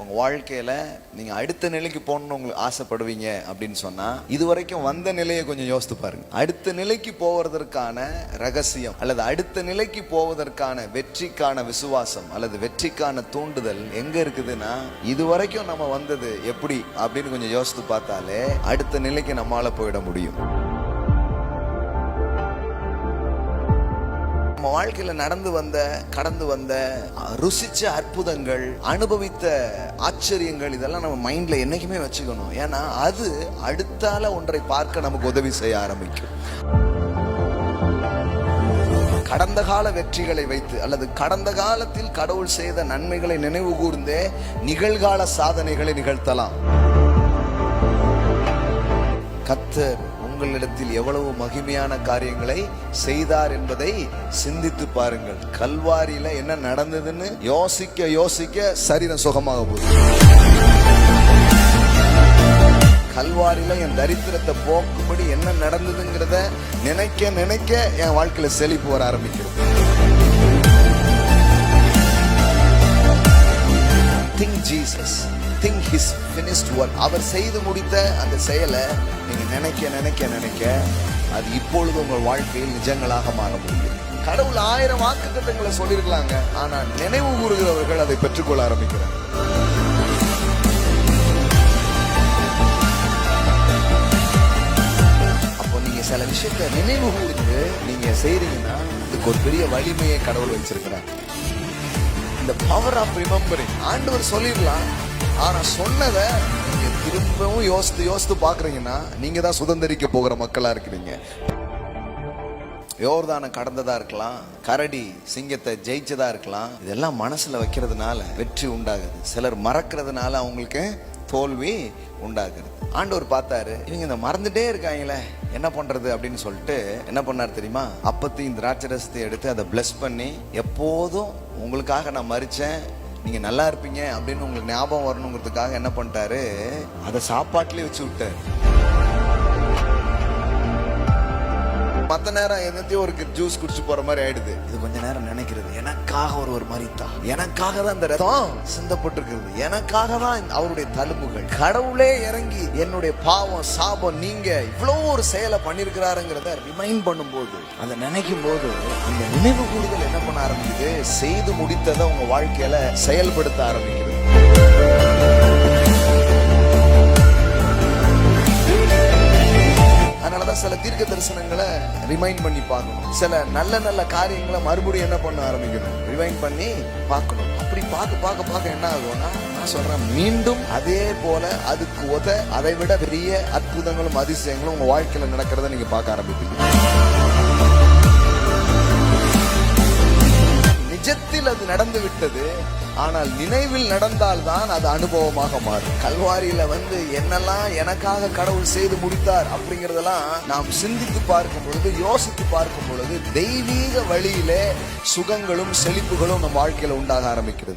உங்கள் வாழ்க்கையில் நீங்கள் அடுத்த நிலைக்கு போகணும்னு உங்களுக்கு ஆசைப்படுவீங்க அப்படின்னு சொன்னால் இது வரைக்கும் வந்த நிலையை கொஞ்சம் யோசித்து பாருங்க. அடுத்த நிலைக்கு போவதற்கான ரகசியம் அல்லது அடுத்த நிலைக்கு போவதற்கான வெற்றிக்கான விசுவாசம் அல்லது வெற்றிக்கான தூண்டுதல் எங்கே இருக்குதுன்னா இது வரைக்கும் நம்ம வந்தது எப்படி அப்படின்னு கொஞ்சம் யோசித்து பார்த்தாலே அடுத்த நிலைக்கு நம்மளால் போயிட முடியும். நம்ம வாழ்க்கையில நடந்து வந்த கடந்து வந்த ருசிச்ச அற்புதங்கள் அனுபவித்த ஆச்சரியங்கள் இதெல்லாம் நம்ம மைண்ட்ல என்னைக்குமே வச்சுக்கணும். ஏன்னா அது அடுத்தால ஒன்றை பார்க்க நமக்கு உதவி செய்ய ஆரம்பிக்கும். கடந்த கால வெற்றிகளை வைத்து அல்லது கடந்த காலத்தில் கடவுள் செய்த நன்மைகளை நினைவு கூர்ந்தே நிகழ்கால சாதனைகளை நிகழ்த்தலாம். கத்தர் உங்களிடத்தில் எவ்வளவு மகிமையான காரியங்களை செய்தார் என்பதை சிந்தித்து பாருங்கள். கல்வாரியில என்ன நடந்ததுன்னு யோசிக்க யோசிக்க சரீரம் சுகமாக போகுது. கல்வாரியில என் தரித்திரத்தை போக்கும்படி என்ன நடந்ததுங்கிறத நினைக்க நினைக்க என் வாழ்க்கையில செழிப்பு வர ஆரம்பிக்கிறது. Think Jesus think his finished work அவர் செய்து முடித்த அந்த செயலை நீங்கள் நினைக்க நினைக்க நினைக்க அது இப்பொழுது உங்கள் வாழ்க்கையில் நிஜங்களாக மாற முடியும். கடவுள் ஆயிரம் வாக்கு திட்டங்களை சொல்லியிருக்கலாங்க. ஆனால் நினைவு கூறுகிறவர்கள் அதை பெற்றுக்கொள்ள ஆரம்பிக்கிறார். அப்போ நீங்க சில விஷயத்த நினைவு கூர்ந்து நீங்க செய்றீங்கன்னா இதுக்கு ஒரு பெரிய வலிமையை கடவுள் வச்சிருக்கிறார். இந்த பவர் ஆஃப் ரிமெம்பரிங் ஆண்டவர் சொல்லிடலாம் ஆனா சொன்னதை நீங்க திரும்பவும் யோசித்து யோசித்து பாக்குறீங்கன்னா நீங்க தான் சுதந்திரிக்க போகிற மக்களா இருக்கிறீங்க. யோர்தானம் கடந்ததா இருக்கலாம் கரடி சிங்கத்தை ஜெயிச்சதா இருக்கலாம் இதெல்லாம் மனசுல வைக்கிறதுனால வெற்றி உண்டாகுது. சிலர் மறக்கிறதுனால அவங்களுக்கு தோல்வி உண்டாகுது. ஆண்டவர் பார்த்தாரு இவங்க இந்த மறந்துட்டே இருக்காங்களே என்ன பண்றது? அப்படின்னு சொல்லிட்டு என்ன பண்ணார் தெரியுமா? அப்பத்தையும் திராட்சரசத்தை எடுத்து அதை பிளஸ் பண்ணி எப்போதும் உங்களுக்காக நான் மறிச்சேன் நீங்கள் நல்லா இருப்பீங்க அப்படின்னு உங்களுக்கு ஞாபகம் வரணுங்கிறதுக்காக என்ன பண்ணிட்டாரு? அதை சாப்பாட்டிலே வச்சு விட்டார். மத்த நேரம் என்னத்தையும் ஒரு ஜூஸ் குடிச்சு போற மாதிரி ஆயிடுது. இது கொஞ்ச நேரம் நினைக்கிறது. எனக்காக ஒரு ஒரு மரித்தா எனக்காக தான் இந்த ரத்தம் சிந்தப்பட்டிருக்கிறது. எனக்காக தான் அவருடைய தழும்புகள். கடவுளே இறங்கி என்னுடைய பாவம் சாபம் நீங்க இவ்வளவு ஒரு செயலை பண்ணிருக்கிறாருங்கிறத ரிமைண்ட் பண்ணும்போது அதை நினைக்கும் போது அந்த நினைவு கூடுதல் என்ன பண்ண ஆரம்பிக்குது? செய்து முடித்ததை உங்க வாழ்க்கையில செயல்படுத்த ஆரம்பிக்கிறது சில தீர்க்க தரிசனங்களை ரிமைண்ட் பண்ணி பார்க்கணும். சில நல்ல நல்ல காரியங்களை மறுபடியும் என்ன பண்ண ஆரம்பிக்கணும்? ரிமைண்ட் பண்ணி பார்க்கணும். அப்படி பார்க்க பார்க்க பார்க்க என்ன ஆகும்னா நான் சொல்றேன் மீண்டும் அதே போல அதுக்கு உத அதை விட பெரிய அற்புதங்களும் அதிசயங்களும் உங்க வாழ்க்கையில நடக்கிறத நீங்க பார்க்க ஆரம்பிப்பீங்க. நடந்து விட்டது ஆனால் நினைவில் நடந்தால்தான் அது அனுபவமாக மாறும். கல்வாரியில வந்து என்னெல்லாம் எனக்காக கடவுள் செய்து முடித்தார் அப்படிங்கறதெல்லாம் நாம் சிந்தித்து பார்க்கும் பொழுது யோசித்து பார்க்கும் பொழுது தெய்வீக வழியிலே சுகங்களும் செழிப்புகளும் நம் வாழ்க்கையில உண்டாக ஆரம்பிக்கிறது.